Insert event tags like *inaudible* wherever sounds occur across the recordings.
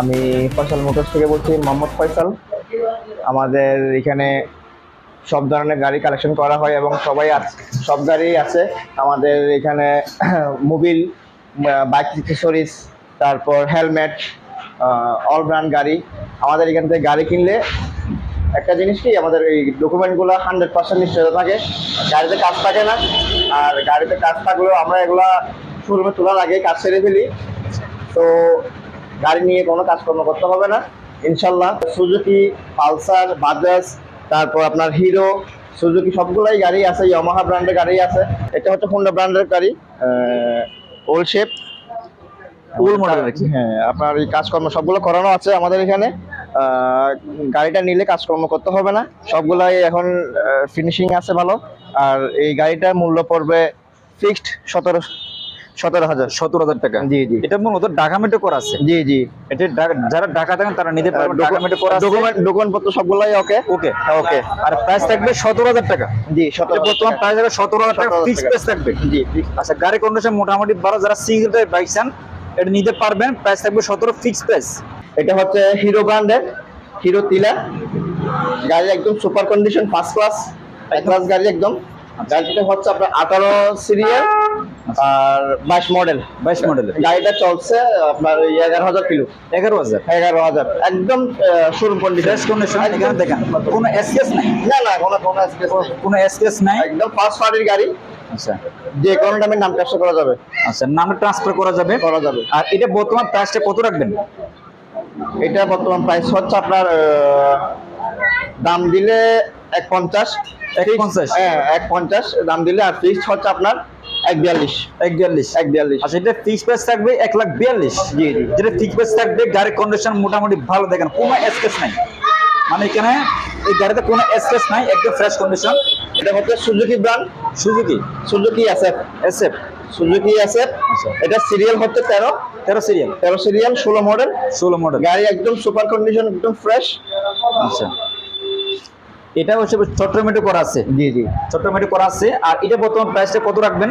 আমি ফয়সাল মোটরস থেকে বলছি, মোহাম্মদ ফয়সাল। আমাদের এখানে সব ধরনের গাড়ি কালেকশন করা হয় এবং সবাই আছে সব গাড়ি আছে। আমাদের এখানে *clears throat* মোবিল বাইক অ্যাক্সেসরিজ তারপর হেলমেট অল ব্র্যান্ড গাড়ি। আমাদের এখান থেকে গাড়ি কিনলে একটা জিনিস কি, আমাদের এই ডকুমেন্টগুলো হান্ড্রেড পার্সেন্ট নিশ্চয়তা থাকে। গাড়িতে কাজ থাকে না। আর গাড়িতে কাজ থাকলেও আমরা এগুলা শোরুমে তোলার আগে কাজ সেরে ফেলি। তো গাড়ি নিয়ে কোনো কাজকর্ম করতে হবে না। ইনশাল্লাহ সুজুকি পালসার বাজাজ তারপর আপনার হিরো সুজুকি সবগুলাই গাড়ি আছে ইয়ামাহা ব্র্যান্ডের গাড়ি আছে। এটা হচ্ছে হোন্ডা ব্র্যান্ডের গাড়ি ওল্ড শেপ ফুল মডেল হ্যাঁ আপনার এই কাজকর্ম সবগুলো করানো আছে আমাদের এখানে। গাড়িটা নিলে কাজকর্ম করতে হবে না। সবগুলাই এখন ফিনিশিং আছে ভালো। আর এই গাড়িটার মূল্য পড়বে ফিক্সড সতেরো সতেরো হাজার। সতেরো হাজার টাকা। জি জি। এটা মূলত ঢাকা মেটে করা আছে। জি জি। এটা যারা ঢাকা থাকেন তারা নিতে পারবেন। ঢাকা মেটে করা আছে। ডকুমেন্ট ডকুমেন্ট সবগুলাই ওকে? ওকে। ওকে। আর প্রাইস থাকবে সতেরো হাজার টাকা। জি সতেরো বর্তমান প্রাইস থাকবে সতেরো হাজার টাকা ফিক্স প্রাইস থাকবে। জি আচ্ছা গাড়ি কন্ডিশন মোটামুটি ভালো যারা সিঙ্গেল টাইপ বাইক চান এটা নিতে পারবেন। প্রাইস থাকবে সতেরো ফিক্স প্রাইস এটা হচ্ছে হিরো ব্র্যান্ডের হিরো তিলা গাড়ি একদম সুপার কন্ডিশন ফার্স্ট ক্লাস এক ক্লাস গাড়ি একদম। গাড়িটা হচ্ছে আপনার আঠারো সিরিয়াল আর বাইশ মডেল। বাইশ মডেলের। গাড়িটা চলছে আপনার এগারো হাজার কিলো। এগারো হাজার? এগারো হাজার। একদম শোরুম কন্ডিশন কন্ডিশন এখানে দেখেন কোনো এসকেস নাই? না না কোনো কোনো নেই। কোনো এসকেস নাই? একদম ফার্স্ট পার্টির গাড়ি। আচ্ছা। যে কোনো টাইমে নাম ট্রান্সফার করা যাবে। আচ্ছা নামে ট্রান্সফার করা যাবে? করা যাবে। আর এটা বর্তমান প্রাইসটা কত রাখবেন? এটা বর্তমান প্রাইস হচ্ছে আপনার দাম দিলে এক পঞ্চাশ। এক পঞ্চাশ? হ্যাঁ এক পঞ্চাশ। দাম দিলে আর ফিক্সড হচ্ছে আপনার এক বিয়াল্লিশ এক বিয়াল্লিশ এক বিয়াল্লিশ আচ্ছা এটা ফিক্স প্রাইস থাকবে এক লাখ বিয়াল্লিশ? জি, জি। যেটা ফিক্স প্রাইস থাকবে গাড়ির কন্ডিশন মোটামুটি ভালো। দেখেন কোনো এসকেস নাই। মানে এখানে এই গাড়িতে কোনো এসকেস নাই একদম ফ্রেশ কন্ডিশন এটা হচ্ছে Suzuki brand Suzuki Suzuki SF SF Suzuki SF. এটা সিরিয়াল হচ্ছে তেরো। তেরো সিরিয়াল তেরো সিরিয়াল ষোলো মডেল ষোলো মডেল গাড়ি একদম সুপার কন্ডিশন একদম ফ্রেশ আচ্ছা। এটা হচ্ছে চট্টগ্রামে করা আছে। জি জি। চট্টগ্রামে করা আছে। আর এটা বর্তমান প্রাইসটা কত রাখবেন?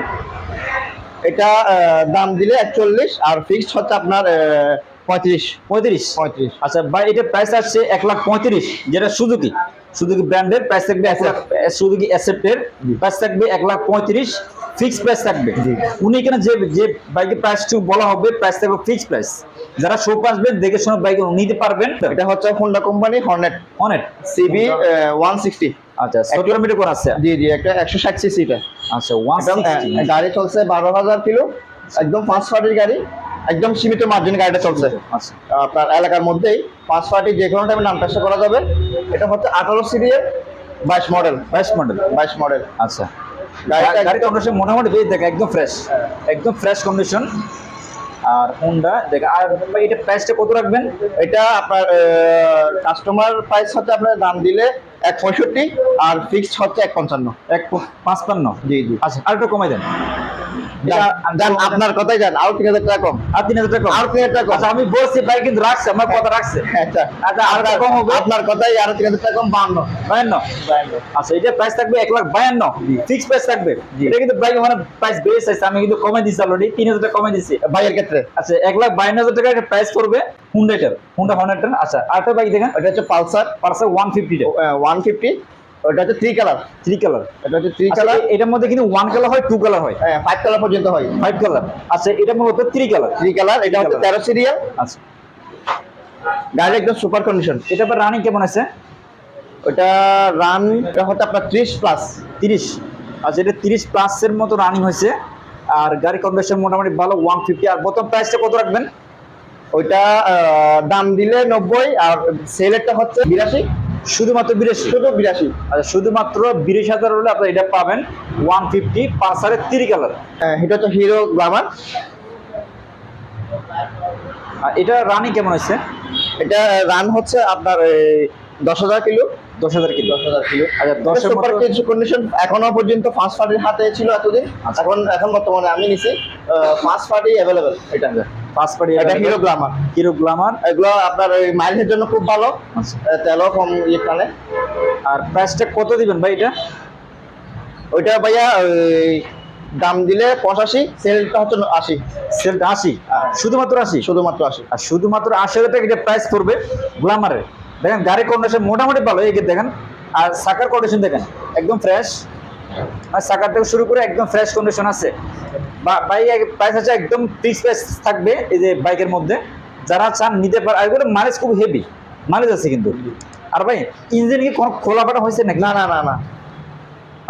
এটা দাম দিলে একচল্লিশ আর ফিক্সড হচ্ছে আপনার পঁয়ত্রিশ। পঁয়ত্রিশ? পঁয়ত্রিশ। আচ্ছা ভাই এটা প্রাইস আসছে এক লাখ পঁয়ত্রিশ যেটা সুজুকি সুজুকি ব্র্যান্ডের প্রাইস থাকবে সুজুকি অ্যাসেপ্টের প্রাইস থাকবে এক লাখ পঁয়ত্রিশ। ফিক্স প্রাইস থাকবে। উনি এখানে যে যে বাইকের প্রাইসটু বলা হবে প্রাইস থাকবে ফিক্স প্রাইস যারা শোপ আসবেন দেখে শুনে বাইক নিতে পারবেন। এটা হচ্ছে হোন্ডা কোম্পানি হর্নেট অনেক সিবি ওয়ান সিক্সটি আচ্ছা সতেরো মিটার করা আছে। জি জি একটা একশো ষাট আচ্ছা ওয়ান গাড়ি চলছে বারো হাজার কিলো। একদম ফার্স্ট পার্টির গাড়ি একদম সীমিত মার্জিন গাড়িটা চলছে। আচ্ছা। আপনার এলাকার মধ্যেই ফার্স্ট পার্টি যে কোনো টাইমে নাম ট্রান্সফার করা যাবে। এটা হচ্ছে আঠারো সিরিয়াল বাইশ মডেল বাইশ মডেল বাইশ মডেল আচ্ছা। গাড়িটা কন্ডিশন মোটামুটি বেশ দেখে একদম ফ্রেশ একদম ফ্রেশ কন্ডিশন আর হোন্ডা দেখে আর এটা প্রাইসটা কত রাখবেন? এটা আপনার কাস্টমার প্রাইস হচ্ছে আপনার দাম দিলে এক পঁয়ষট্টি আর ফিক্সড হচ্ছে এক পঞ্চান্ন। এক পাঁচপান্ন? জি জি। আচ্ছা আর একটু কমাই দেন। যান, আপনার কথাই যান। আরও তিন হাজার টাকা কম। আর তিন হাজার টাকা আর তিন হাজার টাকা আচ্ছা আমি বলছি ভাই কিন্তু রাখছে আমার কথা রাখছে। আচ্ছা আচ্ছা আর কম হবে? আপনার কথাই আরও তিন হাজার টাকা কম বাহান্ন। বায়ান্ন আচ্ছা এটা প্রাইস থাকবে এক লাখ বায়ান্ন। ফিক্স প্রাইস থাকবে। এটা কিন্তু বাইক মানে প্রাইস বেড়ে চাইছে আমি কিন্তু কমে দিচ্ছি অলরেডি তিন হাজার টাকা কমে দিচ্ছি ভাইয়ের ক্ষেত্রে। আচ্ছা এক লাখ বায়ান্ন হাজার টাকা একটা প্রাইস পড়বে হুন্ডাইটার হুন্ডা হর্নেটার আচ্ছা আরেকটা বাইক দেখেন। এটা হচ্ছে পালসার পার্সেল ওয়ান ফিফটিটা ওয়ান ফিফটি ওটা হচ্ছে থ্রি কালার থ্রি কালার এটা হচ্ছে থ্রি কালার কালার এটার মধ্যে কিন্তু ওয়ান কালার হয় টু কালার হয়। হ্যাঁ ফাইভ কালার পর্যন্ত হয়। ফাইভ কালার আচ্ছা এটা মূলত থ্রি কালার থ্রি কালার এটা হচ্ছে। তেরো সিরিয়াল আচ্ছা। গাড়ি একদম সুপার কন্ডিশন এটা আবার রানিং কেমন আছে? ওটা রান এটা হচ্ছে আপনার ত্রিশ প্লাস তিরিশ। আচ্ছা এটা তিরিশ প্লাসের মতো রানিং হয়েছে। আর গাড়ি কন্ডিশন মোটামুটি ভালো ওয়ান ফিফটি আর প্রথম প্রাইসটা কত রাখবেন? ওইটা দাম দিলে নব্বই আর সেলেরটা হচ্ছে বিরাশি। শুধুমাত্র বিরাশি? শুধু বিরাশি। আচ্ছা শুধুমাত্র বিরাশি হাজার হলে আপনি এটা পাবেন ওয়ান ফিফটি পাঁচারের তিরি কালার এটা হচ্ছে হিরো গ্লামার আর এটা রানিং কেমন হয়েছে? এটা রান হচ্ছে আপনার দশ হাজার কিলো। দশ হাজার কিলো। দশ হাজার কিলো। আচ্ছা দশের সুপার কিছু কন্ডিশন এখনও পর্যন্ত ফার্স্ট পার্টির হাতে ছিল এতদিন। আচ্ছা। এখন এখন বর্তমানে আমি নিছি ফার্স্ট পার্টি অ্যাভেলেবেল এটা পাঁচ পাড়ি এটা হিরো গ্লামার হিরো গ্লামার এগুলো আপনার ওই মাইলেজের জন্য খুব ভালো। আচ্ছা। তেলও কম টানে আর প্রাইসটা কত দিবেন ভাই এটা? ওইটা ভাইয়া দাম দিলে পঁচাশি সেলটা হচ্ছে আশি। সেলটা আশি? হ্যাঁ। শুধুমাত্র আশি? শুধুমাত্র আশি। আর শুধুমাত্র আশি হাজার টাকা প্রাইস পড়বে গ্লামারের। দেখেন গাড়ির কন্ডিশন মোটামুটি ভালো এই দেখেন। আর সাকার কন্ডিশন দেখেন একদম ফ্রেশ আর সাকার থেকে শুরু করে একদম ফ্রেশ কন্ডিশন আছে। বাইক প্রাইস আছে একদম ফিক্স প্রাইস থাকবে এই যে বাইকের মধ্যে। যারা চান নিতে পারে আর এগুলো মাইলেজ খুব হেভি মাইলেজ আছে কিন্তু। আর ভাই ইঞ্জিন কি কোনো খোলা ফাটা হয়েছে নাকি? না না না না।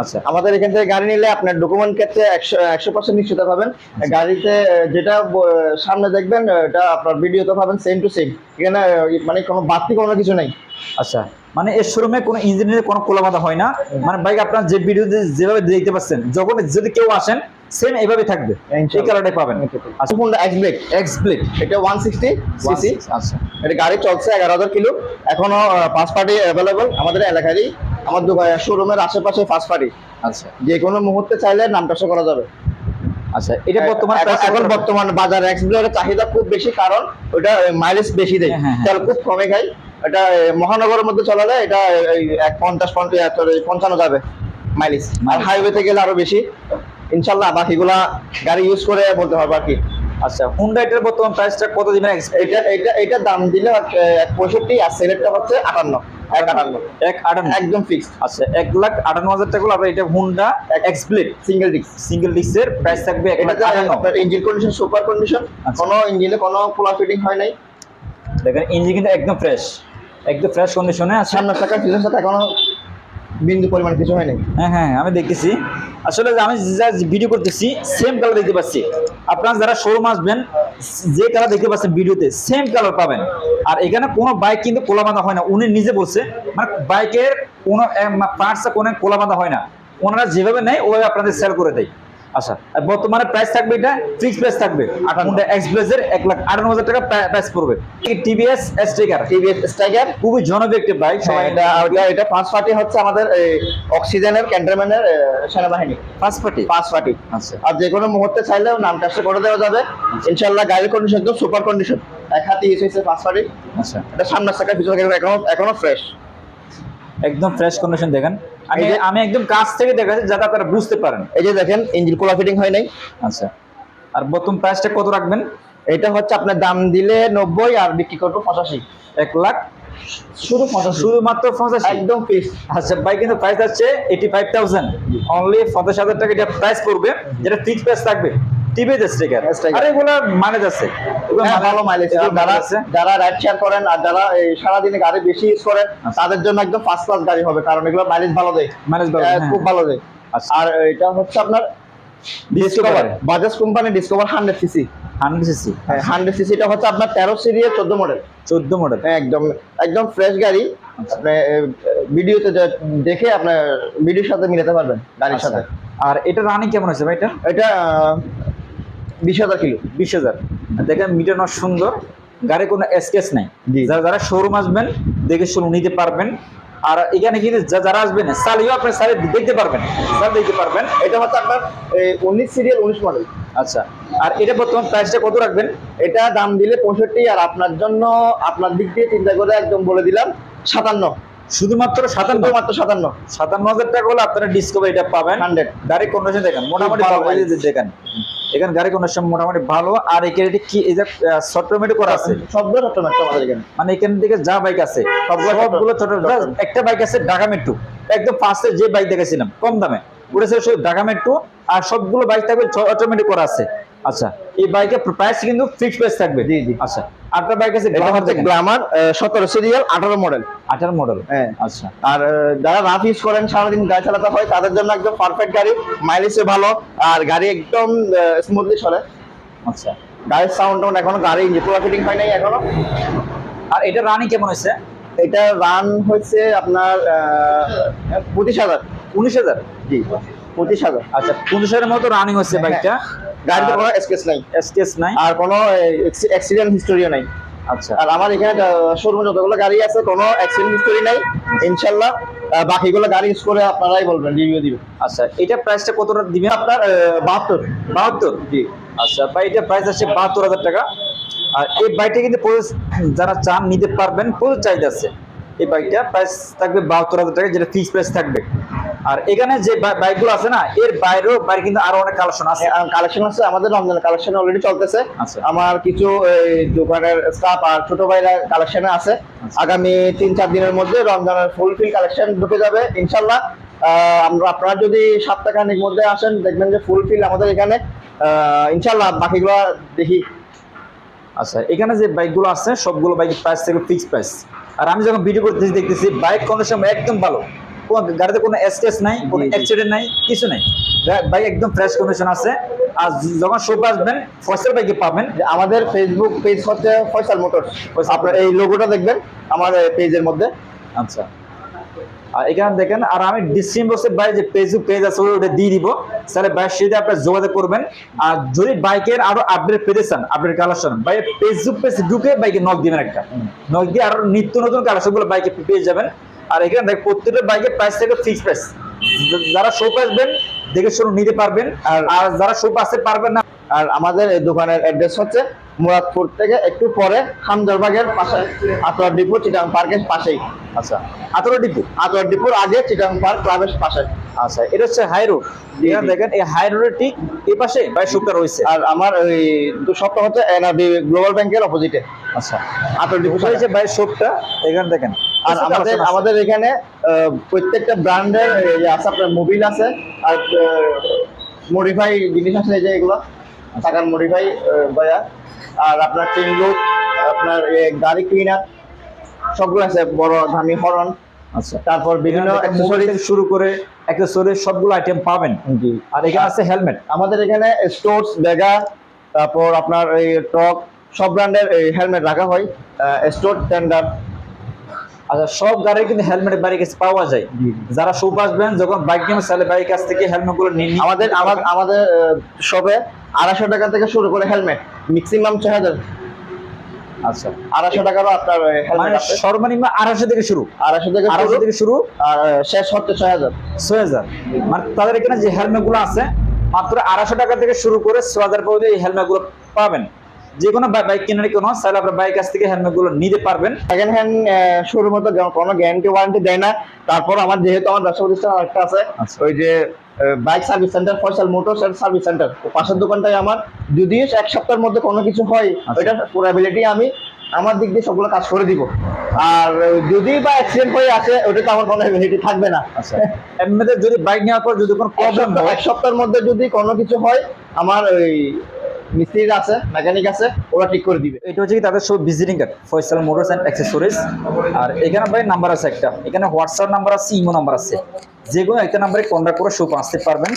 আচ্ছা। আমাদের এখান থেকে গাড়ি নিলে আপনার ডকুমেন্ট ক্ষেত্রে একশো একশো পার্সেন্ট নিশ্চিত পাবেন। গাড়িতে যেটা সামনে দেখবেন এটা আপনার ভিডিওতে পাবেন সেম টু সেম এখানে মানে কোনো বাড়তি কোনো কিছু নেই। আচ্ছা। মানে এর শোরুমে কোনো ইঞ্জিনের কোনো খোলাবাধা হয় না। মানে বাইক আপনার যে ভিডিওতে যেভাবে দেখতে পাচ্ছেন যখন যদি কেউ আসেন সেম এইভাবে থাকবে। এই। কালারটাই পাবেন। আচ্ছা Honda X brake X blade এটা ওয়ান সিক্সটি সিসি আচ্ছা। এটা গাড়ি চলছে এগারো হাজার কিলো। এখনও পাঁচ পার্টি অ্যাভেলেবল আমাদের এলাকারই। আমার শোরুমের আশেপাশে ফার্স্ট পার্টি আচ্ছা। যে কোনো মুহূর্তে চাইলে নাম টাসা করা যাবে। আচ্ছা এটা বর্তমান এখন- বর্তমান বাজারে এক্সপ্লোরের চাহিদা খুব বেশি কারণ ওটা মাইলেজ বেশি দেয়। হ্যাঁ, হ্যাঁ, হ্যাঁ। তেল খুব কমে খায়। এটা মহানগরের মধ্যে চলালে এটা পঞ্চাশ পঞ্চাশ পঞ্চান্ন যাবে মাইলেজ আর। হাইওয়েতে গেলে আরও বেশি। ইনশাল্লাহ বাকিগুলা গাড়ি ইউজ করে বলতে পারব আর কি। আচ্ছা হুন্ডা এটার বর্তমান প্রাইসটা কত দিবেন এটা এটা এটা দাম দিলে এক পঁয়ষট্টি আর সিলেটটা হচ্ছে আটান্ন এক আটান্ন। এক আটান্ন? একদম ফিক্সড আচ্ছা এক লাখ আটান্ন হাজার টাকা আপনার এটা হুন্ডা সিঙ্গেল ডিস্ক সিঙ্গেল ডিস্কের প্রাইস থাকবে এক লাখ আটান্ন। Engine condition super condition. কোনো ইঞ্জিনে কোনো ফিটিং হয় নাই। দেখেন ইঞ্জিন কিন্তু একদম ফ্রেশ একদম ফ্রেশ কন্ডিশনে আছে। পিছনের সাথে এখনও বিন্দু পরিমাণ কিছু হয় নাই? হ্যাঁ হ্যাঁ আমি দেখতেছি। আসলে আমি যা ভিডিও করতেছি সেম কালার দেখতে পাচ্ছি। আপনারা যারা শোরুম আসবেন, যে কালার দেখতে পাচ্ছেন ভিডিওতে সেম কালার পাবেন। আর এখানে কোনো বাইক কিন্তু কোলা বাঁধা হয় না। উনি নিজে বলছে মানে বাইকের কোনো পার্টসে কোনো কোলা বাঁধা হয় না। ওনারা যেভাবে নেয়, ওভাবে আপনাদের সেল করে দেয়। আচ্ছা আর বর্তমানে প্রাইস থাকবে এটা ফিক্স প্রাইস থাকবে। আটান্ন এক্স ব্লেজের এক লাখ আটান্ন হাজার টাকা প্রাইস পড়বে। টিভিএস স্টিকার টিভিএস স্ট্রাইকার খুবই জনপ্রিয় একটি বাইক সবাই এটা এটা পাঁচ পার্টি হচ্ছে আমাদের অক্সিজেনের ক্যান্টনমেন্টের সেনাবাহিনী। ফার্স্ট পার্টি পাঁচ পার্টি আচ্ছা। আর যে কোনো মুহূর্তে চাইলেও নাম টাসটা করে দেওয়া যাবে। ইনশাল্লাহ গাড়ির কন্ডিশন একদম সুপার কন্ডিশন এক হাতে ইউজ হয়েছে পাঁচ পার্টি আচ্ছা। এটা সামনের চাকা পিছনে এখনও এখনও ফ্রেশ একদম ফ্রেশ কন্ডিশন দেখেন। আমি আমি একদম কাছ থেকে দেখাচ্ছি যাতে আপনারা বুঝতে পারেন। এই যে দেখেন ইঞ্জিন কোলা ফিটিং হয় নাই। আচ্ছা। আর বর্তমান প্রাইসটা কত রাখবেন? এটা হচ্ছে আপনার দাম দিলে নব্বই আর বিক্রি করব পঁচাশি। এক লাখ? শুধু শুধু শুধুমাত্র পঞ্চাশ একদম ফিক্স আচ্ছা ভাই কিন্তু প্রাইস আছে এইটি ফাইভ থাউজেন্ড অনলি পঞ্চাশ হাজার টাকা এটা প্রাইস করবে যেটা ফিক্স প্রাইস থাকবে। TV sticker Sticker। আর এগুলো মাইলেজ আছে হ্যাঁ, ভালো মাইলেজ যারা আছে যারা রাইড শেয়ার করেন আর যারা সারাদিনে গাড়ি বেশি ইউজ করেন আচ্ছা। তাদের জন্য একদম ফার্স্ট ক্লাস গাড়ি হবে কারণ এগুলো মাইলেজ ভালো দেয়। মাইলেজ ভালো হ্যাঁ। খুব ভালো দেয়। আচ্ছা। আর এটা হচ্ছে আপনার Discover Bajaj company Discover hundred CC hundred CC hundred সিসিটা হচ্ছে আপনার তেরো সিরিয়াল চোদ্দ মডেল চোদ্দ মডেল একদম একদম ফ্রেশ গাড়ি। আচ্ছা। আপনি ভিডিওতে দেখে আপনার ভিডিওর সাথে মিলাতে পারবেন গাড়ির আচ্ছা। সাথে। আর এটা রানিং কেমন আছে ভাই এটা? এটা বিশ হাজার কিলো। বিশ হাজার। দেখেন মিটার নট সুন্দর গাড়ি কোনো স্কেচ নাই। যারা যারা শোরুম আসবেন দেখে শুনে নিতে পারবেন। আর এখানে কিন্তু যারা আসবেন সালিও আপনি সালি দেখতে পারবেন। সাল দেখতে পারবেন। এটা হচ্ছে আপনার উনিশ সিরিয়াল উনিশ মডেল আচ্ছা। আর এটা বর্তমান প্রাইসটা কত রাখবেন? এটা দাম দিলে পঁয়ষট্টি আর আপনার জন্য আপনার দিক দিয়ে চিন্তা করে একদম বলে দিলাম সাতান্ন। শুধুমাত্র সাতান্ন? মাত্র সাতান্ন। সাতান্ন হাজার টাকা হলে আপনারা ডিসকভার এটা পাবেন। হান্ড্রেড গাড়ি কন্ডিশন দেখেন মোটামুটি দেখেন। এখানে গাড়ি কন্ডিশন মোটামুটি ভালো আর এখানে কি এই যে সফটওয়্যার করা আছে? সবগুলো আমাদের এখানে। মানে এখান থেকে যা বাইক আছে সবগুলো একটা বাইক আছে ঢাকা মেট্রো একদম ফার্স্টে যে বাইক দেখেছিলাম কম দামে। ওটা ছিল শুধু ঢাকা মেট্রো আর সবগুলো বাইক থাকবে অটোমেটিক করা আছে। আচ্ছা। এই বাইকের প্রাইস কিন্তু ফিক্সড প্রাইস থাকবে। জি, জি। আচ্ছা আটটা বাইক আছে হচ্ছে গ্লামার সতেরো সিরিয়াল আঠারো মডেল আঠারো মডেল হ্যাঁ। আচ্ছা। আর যারা রাফ ইউজ করেন সারাদিন গাড়ি চালাতে হয় তাদের জন্য একদম পারফেক্ট গাড়ি। মাইলেজে ভালো আর গাড়ি একদম স্মুথলি চলে। আচ্ছা। গাড়ির সাউন্ড টাউন্ড এখনও গাড়ি পুরো ফিটিং হয় নাই এখনও। আর এটা রানিং কেমন হয়েছে? এটা রান হচ্ছে আপনার পঁচিশ হাজার। উনিশ হাজার? জি। পঁচিশ হাজার। আচ্ছা পঞ্চাশ হাজারের মতো রানিং হচ্ছে বাইকটা গাড়িতে কোনো স্কেচ নাই। এসকেস নাই। আর কোনো অ্যাক্সিডেন্ট হিস্টোরিও নাই। আচ্ছা। আর আমার এখানে শোরুমে যতগুলো গাড়ি আছে কোনো অ্যাক্সিডেন্ট হিস্টোরি নাই। ইনশাল্লাহ বাকিগুলো গাড়ি ইউজ করে আপনারাই বলবেন রিভিউ দিবেন। আচ্ছা এটা প্রাইসটা কতটা দিবেন? আপনার বাহাত্তর। বাহাত্তর? জি। আচ্ছা ভাই এটা প্রাইস আছে বাহাত্তর হাজার টাকা। আর এই বাইকটা কিন্তু যারা চান নিতে পারবেন প্রচুর চাহিদা আছে। এই বাইকটা প্রাইস থাকবে বাহাত্তর হাজার টাকা যেটা ফিক্স প্রাইস থাকবে। আর এখানে যে বাইকগুলো আছে না এর বাইরেও বাইরে কিন্তু আরও অনেক কালেকশন আছে। কালেকশন আছে। আমাদের রমজান কালেকশন অলরেডি চলতেছে। আচ্ছা। আমার কিছু দোকানের স্টাফ আর ছোট ভাইরা কালেকশনে আছে। আচ্ছা। আগামী তিন চার দিনের মধ্যে রমজানের ফুল ফিল কালেকশন ঢুকে যাবে ইনশাল্লাহ। আমরা আপনারা যদি সপ্তাহখানিক মধ্যে আসেন দেখবেন যে ফুল ফিল আমাদের এখানে। ইনশাল্লাহ বাকিগুলো দেখি। আচ্ছা এখানে যে বাইকগুলো আছে সবগুলো বাইকের প্রাইস থেকে ফিক্স প্রাইস আর আমি যখন ভিডিও করতেছি দেখতেছি বাইক কন্ডিশন একদম ভালো। কোনো গাড়িতে কোনো নাই কোনো। অ্যাক্সিডেন্ট নাই কিছু নাই। বাইক একদম ফ্রেশ কন্ডিশন আছে। আর যখন শোপে আসবেন ফসল বাইকে পাবেন। আমাদের ফেসবুক পেজ হচ্ছে ফয়সাল মোটরস আপনার এই লোগোটা দেখবেন আমার পেজের মধ্যে। আচ্ছা। আর এখানে দেখেন আর আমি ডিসক্রিপশন বক্সে বাইরে যে ফেসবুক পেজ আছে ওটা দিয়ে দিব। তাহলে বাইরের সাথে আপনার যোগাযোগ করবেন। আর যদি বাইকের আরও আপডেট পেতে চান আপডেট কালেকশন বাইরে ফেসবুক পেজ ঢুকে বাইকে নক দিবেন একটা। নক দিয়ে আরও নিত্য নতুন কালেকশনগুলো বাইকে পেয়ে যাবেন। আর এখানে দেখ প্রত্যেকটা বাইকের প্রাইস থেকে ফিক্স প্রাইস যারা শোপ আসবেন দেখে শুনে নিতে পারবেন। আর আর- যারা শোপ আসতে পারবেন না আর আমাদের এই দোকানের অ্যাড্রেস হচ্ছে মুরাদপুর থেকে একটু পরে হামদরবাগের পাশে আতোয়ার ডিপো চিটাং পার্কের পাশেই। আচ্ছা আতর ডিপু? আতোয়ার ডিপোর আগে চিটাং পার্ক ক্লাবের পাশে। আচ্ছা এটা হচ্ছে হাই রোড দেখেন এই হাই রোডের ঠিক এই পাশে বাইক শোপটা রয়েছে। আর আমার ওই দু সপ্তাহ হচ্ছে এনআরবি গ্লোবাল ব্যাংকের অপোজিটে আচ্ছা। আতোয়ার ডিপো যে বাইরের শোপটা এখানে দেখেন আর আমাদের আমাদের এখানে প্রত্যেকটা ব্র্যান্ডের আছে আপনার মোবিল আছে আর মডিফাই জিনিস আছে যে এগুলো টাকার মডিফাই বয়া আর আপনার চেন লুক আপনার গাড়ি ক্লিনার সবগুলো আছে বড় দামি হরন। আচ্ছা। তারপর বিভিন্ন থেকে শুরু করে অ্যাক্সেসরি সবগুলো আইটেম পাবেন। জি। আর এখানে আছে হেলমেট আমাদের এখানে স্টোর্স বেগা তারপর আপনার এই টক সব ব্র্যান্ডের এই হেলমেট রাখা হয়। স্টোর টেন্ডার আচ্ছা সব গাড়ির কিন্তু হেলমেট বাইরের কাছে পাওয়া যায়। যারা শোপ আসবেন যখন বাইক নিয়ে বাইরের কাছ থেকে হেলমেটগুলো নিয়ে আমাদের আমাদের শপে আড়াইশো টাকা থেকে শুরু করে হেলমেট ম্যাক্সিমাম ছয় হাজার। আচ্ছা। আড়াইশো টাকারও আপনার মানে সর্বনিম্ন আড়াইশো থেকে শুরু। আড়াইশো থেকে আড়াইশো শুরু, থেকে শুরু। আর শেষ হচ্ছে ছয় হাজার। ছয় হাজার। মানে তাদের এখানে যে আছে মাত্র আড়াইশো টাকা থেকে শুরু করে ছয় হাজার পর্যন্ত এই পাবেন। যে কোনো বাইক কেনার কোনো তাহলে আপনার বাইক কাছ থেকে হেলমেটগুলো নিতে পারবেন সেকেন্ড হ্যান্ড শুরুর মতো কোনো গ্যারান্টি ওয়ারেন্টি দেয় না তারপর আমার যেহেতু আমার ব্যবসা প্রতিষ্ঠান একটা আছে আচ্ছা। ওই যে bike service centre Faisal motors and service centre পাশের দোকানটাই আমার যদি এক সপ্তাহের মধ্যে কোনো কিছু হয় আচ্ছা। ওইটা পুরাবিলিটি আমি আমার দিক দিয়ে সবগুলো কাজ করে দিব আর যদি বা অ্যাক্সিডেন্ট হয়ে আসে ওটা তো আমার কোনো এবিলিটি থাকবে না আচ্ছা এমনিতে যদি বাইক নেওয়ার পর যদি কোনো প্রবলেম হয় এক সপ্তাহের মধ্যে যদি কোনো কিছু হয় আমার ওই মিস্ত্রি আছে, মেকানিক আছে, ওরা ঠিক করে দিবে। এটা হচ্ছে কি তাদের সব visiting card Faisal motors and accessories আর এখানে ভাই নাম্বার আছে একটা, এখানে হোয়াটসঅ্যাপ নাম্বার আছে ইমো নাম্বার আছে। যে কোনো একটা নাম্বারে কন্ট্যাক্ট করে শো আসতে পারবেন।